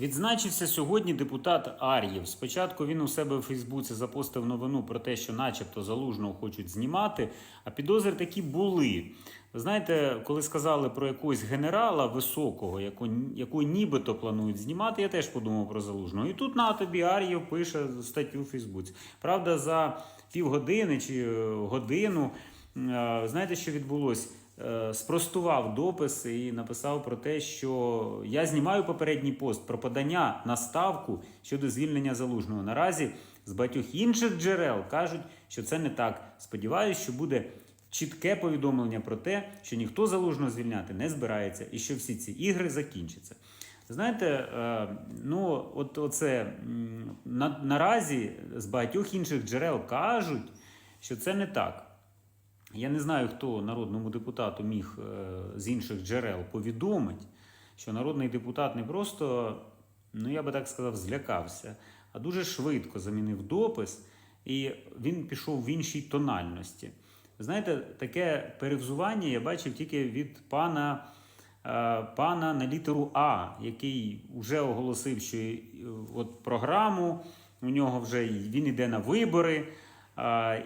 Відзначився сьогодні депутат Ар'єв. Спочатку він у себе у Фейсбуці запостив новину про те, що, начебто, залужного хочуть знімати, а підозри такі були. Знаєте, коли сказали про якогось генерала високого, яку, яку нібито планують знімати, я теж подумав про залужного. І тут на тобі Ар'єв пише статтю у Фейсбуці. Правда, за півгодини чи е, годину, е, знаєте, що відбулося? Е, спростував допис і написав про те, що я знімаю попередній пост про подання на ставку щодо звільнення залужного. Наразі з багатьох інших джерел кажуть, що це не так. Сподіваюсь, що буде чітке повідомлення про те, що ніхто залужного звільняти не збирається і що всі ці ігри закінчаться. Знаєте, е, ну от оце на, наразі з багатьох інших джерел кажуть, що це не так. Я не знаю, хто народному депутату міг е, з інших джерел повідомити, що народний депутат не просто, ну я би так сказав, злякався, а дуже швидко замінив допис, і він пішов в іншій тональності. Знаєте, таке перевзування я бачив тільки від пана, е, пана на літеру А, який вже оголосив, що е, от програму у нього вже він йде на вибори.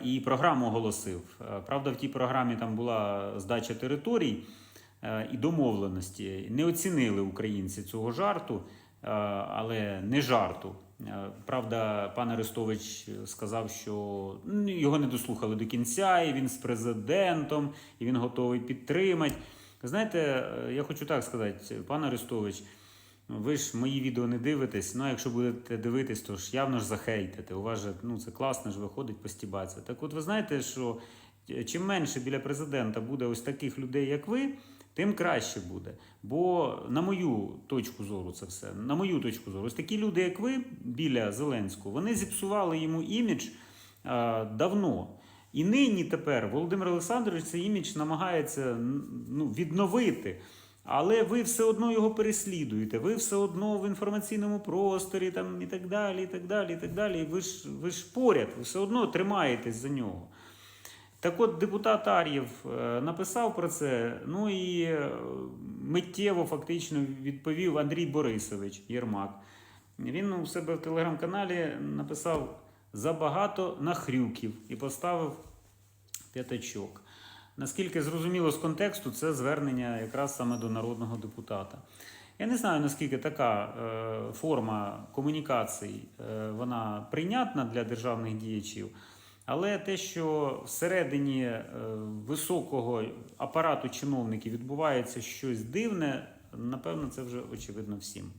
І програму оголосив. Правда, в тій програмі там була здача територій е, і домовленості. Не оцінили українці цього жарту, е, але не жарту. Е, Правда, пан Арестович сказав, що ну, його не дослухали до кінця, і він з президентом, і він готовий підтримати. Знаєте, е, я хочу так сказати, пан Арестович. Ви ж мої відео не дивитесь. Ну, а якщо будете дивитись, то ж явно ж захейтите. У вас же ну це класно ж виходить постібатися. Так от ви знаєте, що чим менше біля президента буде ось таких людей, як ви, тим краще буде. Бо на мою точку зору, це все, на мою точку зору, ось такі люди, як ви, біля Зеленського, вони зіпсували йому імідж а, давно. І нині тепер Володимир Олександрович цей імідж намагається ну, відновити. Але ви все одно його переслідуєте, ви все одно в інформаційному просторі там, і так далі. і так далі, і так далі. Ви ж, ви ж поряд, ви все одно тримаєтесь за нього. Так от депутат Ар'єв е, написав про це, ну і е, миттєво фактично відповів Андрій Борисович Єрмак. Він у себе в телеграм-каналі написав забагато нахрюків і поставив п'ятачок. Наскільки зрозуміло з контексту, це звернення якраз саме до народного депутата. Я не знаю, наскільки така е, форма комунікацій е, вона прийнятна для державних діячів, але те, що всередині е, високого апарату чиновників відбувається щось дивне, напевно, це вже очевидно всім.